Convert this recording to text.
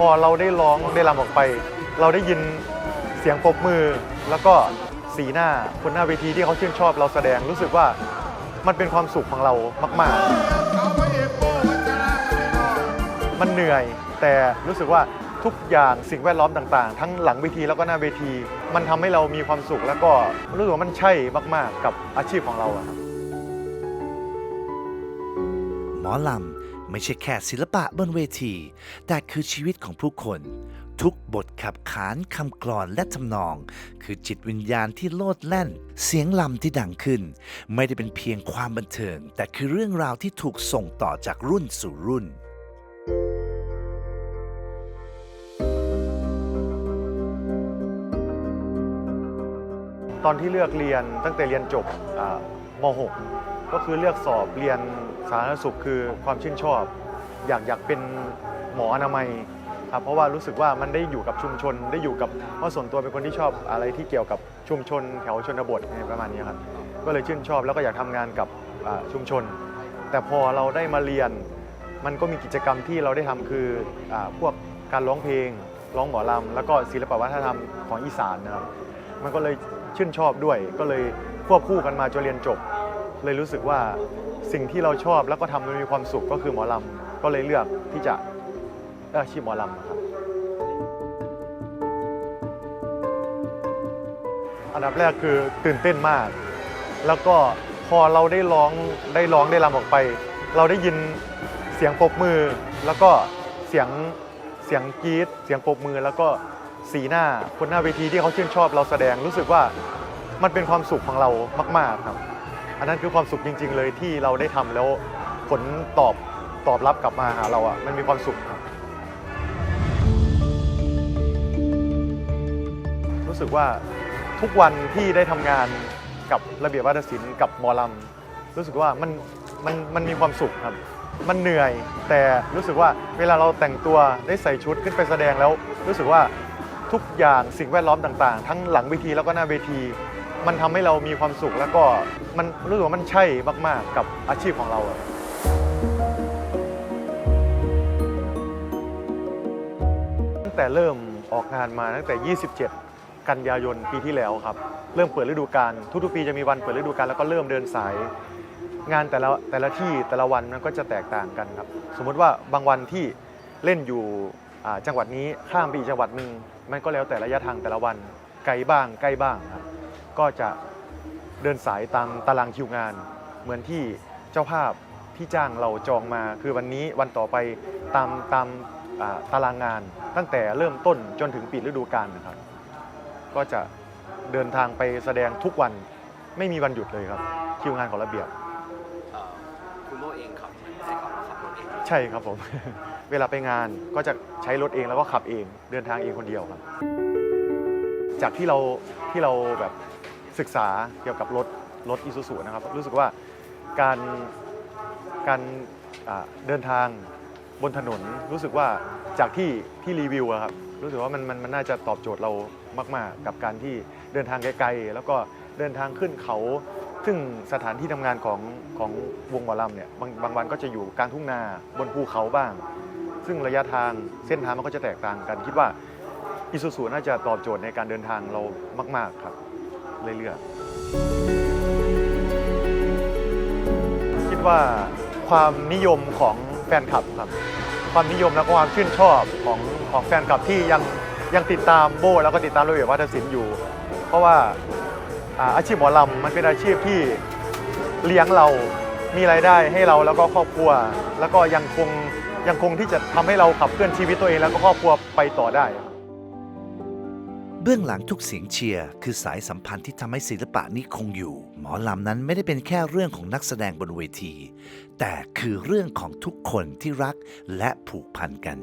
พอเราได้ร้องได้รำออกไป เราได้ยินเสียงปรบมือ แล้วก็สีหน้าคนหน้าเวทีที่เขาชื่นชอบเราแสดงรู้สึกว่ามันเป็นความสุขของเรามาก ๆ มันเหนื่อยแต่รู้สึกว่าทุกอย่างสิ่งแวดล้อมต่าง ๆ ทั้งหลังเวทีแล้วก็หน้าเวที มันทำให้เรามีความสุขแล้วก็รู้สึกว่ามันใช่มาก ๆ กับอาชีพของเราครับหมอลำ ไม่ใช่แค่ศิลปะบนเวที แต่คือชีวิตของผู้คน ทุกบทขับขานคำกลอนและทำนอง คือจิตวิญญาณที่โลดแล่น เสียงลำที่ดังขึ้น ไม่ได้เป็นเพียงความบันเทิง แต่คือเรื่องราวที่ถูกส่งต่อจากรุ่นสู่รุ่นตอนที่เลือกเรียนตั้งแต่เรียนจบอ่า ม 6 ก็คือเลือกสอบเรียนสาธารณสุขคือความชื่นชอบ อยากอยากเป็นหมออนามัยครับเพราะว่ารู้สึกว่ามันได้อยู่กับชุมชน ได้อยู่กับเพราะส่วนตัวเป็นคนที่ชอบอะไรที่เกี่ยวกับชุมชนแถวชนบทประมาณนี้ครับก็เลยชื่นชอบแล้วก็อยากทำงานกับชุมชน แต่พอเราได้มาเรียน มันก็มีกิจกรรมที่เราได้ทำคืออพวกการร้องเพลงร้องหมอลำแล้วก็ศิลปวัฒนธรรมของอีสานนะครับมันก็เลยชื่นชอบด้วยก็เลยควบคู่กันมาจนเรียนจบ เลยรู้สึกว่าสิ่งที่เราชอบแล้วก็ทำมันมีความสุขก็คือหมอลำก็เลยเลือกที่จะเลือกอาชีพหมอลำครับอันดับแรกคือตื่นเต้นมาก แล้วก็พอเราได้ร้องได้ร้องได้รำออกไป เราได้ยินเสียงปรบมือ แล้วก็เสียงเสียงกรี๊ดเสียงปรบมือ แล้วก็สีหน้าคนหน้าเวทีที่เขาชื่นชอบเราแสดงรู้สึกว่ามันเป็นความสุขของเรามาก ๆครับ อันนั้นคือความสุขจริง ๆ เลยที่เราได้ทำแล้วผลตอบตอบรับกลับมาหาเราอะมันมีความสุขครับรู้สึกว่าทุกวันที่ได้ทำงานกับระเบียบวัฒนศิลป์กับมอลำรู้สึกว่ามันมันมันมีความสุขครับ มันเหนื่อยแต่รู้สึกว่าเวลาเราแต่งตัวได้ใส่ชุดขึ้นไปแสดงแล้ว รู้สึกว่าทุกอย่างสิ่งแวดล้อมต่าง ๆ ทั้งหลังเวทีแล้วก็หน้าเวที มันทำให้เรามีความสุขแล้วก็มันรู้สึกว่ามันใช่มาก ๆ กับอาชีพของเราอะตั้งแต่เริ่มออกงานมาตั้งแต่ 27 กันยายนปีที่แล้วครับ เริ่มเปิดฤดูกาลทุกๆปีจะมีวันเปิดฤดูกาลแล้วก็เริ่มเดินสาย งานแต่ละแต่ละที่แต่ละวันมันก็จะแตกต่างกันครับ สมมุติว่าบางวันที่เล่นอยู่อ่าจังหวัดนี้ข้ามไปอีกจังหวัดหนึ่งมันก็แล้วแต่ระยะทางแต่ละวันไกลบ้างใกล้บ้างครับ ก็จะเดินสายตามตารางคิวงาน เหมือนที่เจ้าภาพที่จ้างเราจองมา คือวันนี้วันต่อไปตามตามอ่าตารางงาน ตั้งแต่เริ่มต้นจนถึงปิดฤดูกาลนะครับ ก็จะเดินทางไปแสดงทุกวันไม่มีวันหยุดเลยครับ คิวงานของระเบียบเอ่อคุณโมเองขับให้เขามาขับรถเองใช่ครับผม เวลาไปงานก็จะใช้รถเองแล้วก็ขับเอง เดินทางเองคนเดียวครับ จากที่เราที่เราแบบ ศึกษาเกี่ยวกับรถรถอีซูซูนะครับ รู้สึกว่าการการเดินทางบนถนนรู้สึกว่าจากที่ที่รีวิวอะครับรู้สึกว่ามันมันมันน่าจะตอบโจทย์เรามาก ๆ กับการที่เดินทางไกลๆแล้วก็เดินทางขึ้นเขา ซึ่งสถานที่ทำงานของของวงหมอลำเนี่ยบางบางวันก็จะอยู่กลางทุ่งนาบนภูเขาบ้าง ซึ่งระยะทางเส้นทางมันก็จะแตกต่างกัน คิดว่าอิซูซูน่าจะตอบโจทย์ในการเดินทางเรามาก ๆ ครับ เรื่อยๆ คิดว่าความนิยมของแฟนคลับครับ ความนิยมและความชื่นชอบของของแฟนคลับที่ยังยังติดตามโบแล้วก็ติดตามระเบียบวัฒนศิลป์อยู่ เพราะว่าอ่าอาชีพหมอลำมันเป็นอาชีพที่เลี้ยงเรามีรายได้ให้เราแล้วก็ครอบครัว แล้วก็ยังคงยังคงที่จะทำให้เราขับเคลื่อนชีวิตตัวเองแล้วก็ครอบครัวไปต่อได้ เบื้องหลังทุกเสียงเชียร์คือสายสัมพันธ์ที่ทำให้ศิลปะนี้คงอยู่ หมอลำนั้นไม่ได้เป็นแค่เรื่องของนักแสดงบนเวที แต่คือเรื่องของทุกคนที่รักและผูกพันกัน